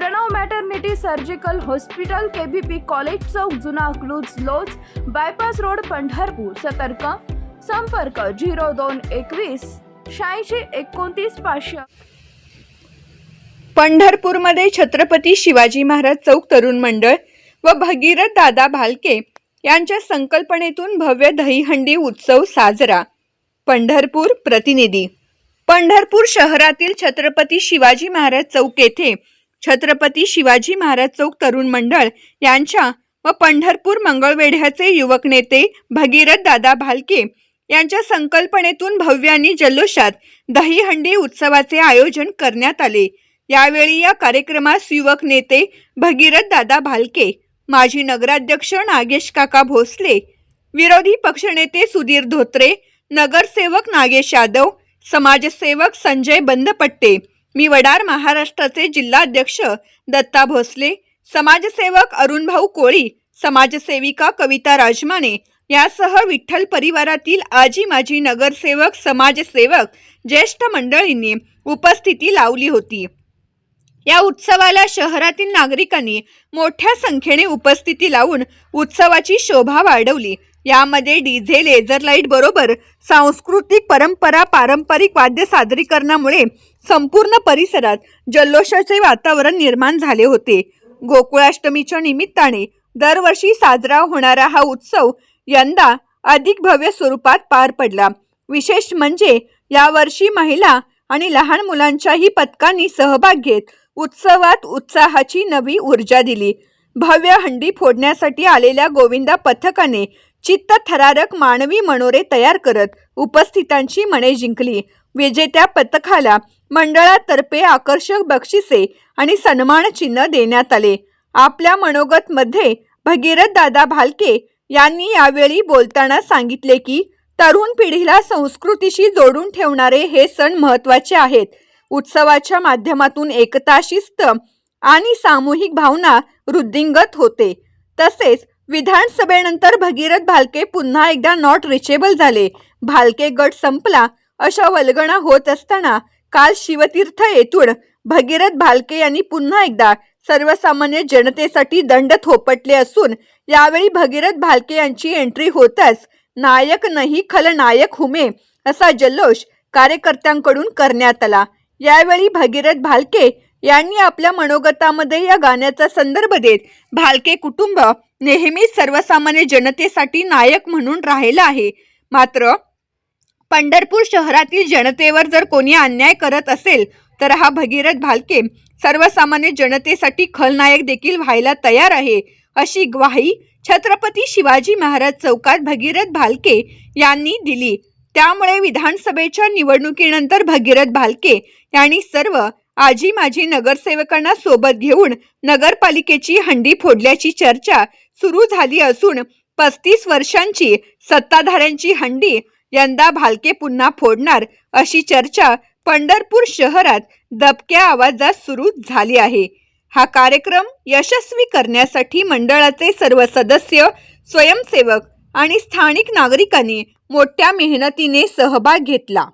Pranav maternity surgical hospital KBP college चौक जुना अकलूज लोज bypass road Pandharpur. सतर्क. संपर्क झिरो दोन एकवीस शहाऐंशी एकोणतीस पाचशे. पंढरपूरमध्ये छत्रपती शिवाजी महाराज चौक तरुण मंडळ व भगीरथ दादा भालके यांच्या संकल्पनेतून भव्य दहीहंडी उत्सव साजरा. पंढरपूर प्रतिनिधी. पंढरपूर शहरातील छत्रपती शिवाजी महाराज चौक येथे छत्रपती शिवाजी महाराज चौक तरुण मंडळ यांच्या व पंढरपूर मंगळवेढ्याचे युवक नेते भगीरथ दादा भालके यांच्या संकल्पनेतून भव्यानी जल्लोषात दहीहंडी उत्सवाचे आयोजन करण्यात आले. यावेळी या कार्यक्रमास युवक नेते भगीरथ दादा भालके माजी नगराध्यक्ष नागेश काका भोसले विरोधी पक्षनेते सुधीर धोत्रे नगरसेवक नागेश यादव समाजसेवक संजय बंदपट्टे मी वडार महाराष्ट्राचे जिल्हाध्यक्ष दत्ता भोसले समाजसेवक अरुणभाऊ कोळी समाजसेविका कविता राजमाने यासह विठ्ठल परिवारातील आजी माजी नगरसेवक समाजसेवक ज्येष्ठ मंडळींनी उपस्थिती लावली होती. या उत्सवाला शहरातील नागरिकांनी मोठ्या संख्येने उपस्थिती लावून उत्सवाची शोभा वाढवली. यामध्ये डीझे लेझर लाइट बरोबर सांस्कृतिक परंपरा पारंपरिक वाद्य सादरीकरणामुळे संपूर्ण परिसरात जल्लोषाचे वातावरण निर्माण झाले होते. गोकुळाष्टमीच्या निमित्ताने दरवर्षी साजरा होणारा हा उत्सव यंदा अधिक भव्य स्वरूपात पार पडला. विशेष म्हणजे यावर्षी महिला आणि लहान मुलांच्याही पथकांनी सहभाग घेत उत्सवात उत्साहाची नवी ऊर्जा दिली. भव्य हंडी फोडण्यासाठी आलेल्या गोविंदा पथकाने चित्त थरारक मानवी मनोरे तयार करत उपस्थितांची मने जिंकली. विजेत्या पथकाला मंडळातर्फे आकर्षक बक्षिसे आणि सन्मान चिन्ह देण्यात आले. आपल्या मनोगत मध्ये भगीरथ दादा भालके यांनी यावेळी बोलताना सांगितले की तरुण पिढीला संस्कृतीशी जोडून ठेवणारे हे सण महत्त्वाचे आहेत. उत्सवाच्या माध्यमातून एकता शिस्त आणि सामूहिक भावना वृद्धिंगत होते. तसेच विधानसभेनंतर भगीरथ भालके पुन्हा एकदा नॉट रिचेबल झाले. भालके गट संपला अशा वल्गणा होत असताना काल शिवतीर्थ येथून भगीरथ भालके यांनी पुन्हा एकदा सर्वसामान्य जनतेसाठी दंड थोपटले असून यावेळी भगीरथ भालके यांची एंट्री होताच नायक नाही खलनायक हुमे असा जल्लोष कार्यकर्त्यांकडून करण्यात आला. यावेळी भगीरथ भालके यांनी आपल्या मनोगतामध्ये या गाण्याचा संदर्भ देत भालके कुटुंब नेहमीच सर्वसामान्य जनतेसाठी नायक म्हणून राहिलं आहे. मात्र पंढरपूर शहरातील जनतेवर जर कोणी अन्याय करत असेल तर हा भगीरथ भालके सर्वसामान्य जनतेसाठी खलनायक देखील व्हायला तयार आहे अशी ग्वाही छत्रपती शिवाजी महाराज चौकात भगीरथ भालके यांनी दिली. त्यामुळे विधानसभेच्या निवडणुकीनंतर भगीरथ भालके यांनी सर्व आजी माजी नगरसेवकांना सोबत घेऊन नगरपालिकेची हंडी फोडल्याची चर्चा सुरू झाली असून पस्तीस वर्षांची सत्ताधाऱ्यांची हंडी यंदा भालके पुन्हा फोडणार अशी चर्चा पंढरपूर शहरात दबक्या आवाजात सुरू झाली आहे. हा कार्यक्रम यशस्वी करण्यासाठी मंडळाचे सर्व सदस्य स्वयंसेवक आणि स्थानिक नागरिकांनी मोठ्या मेहनतीने सहभाग घेतला.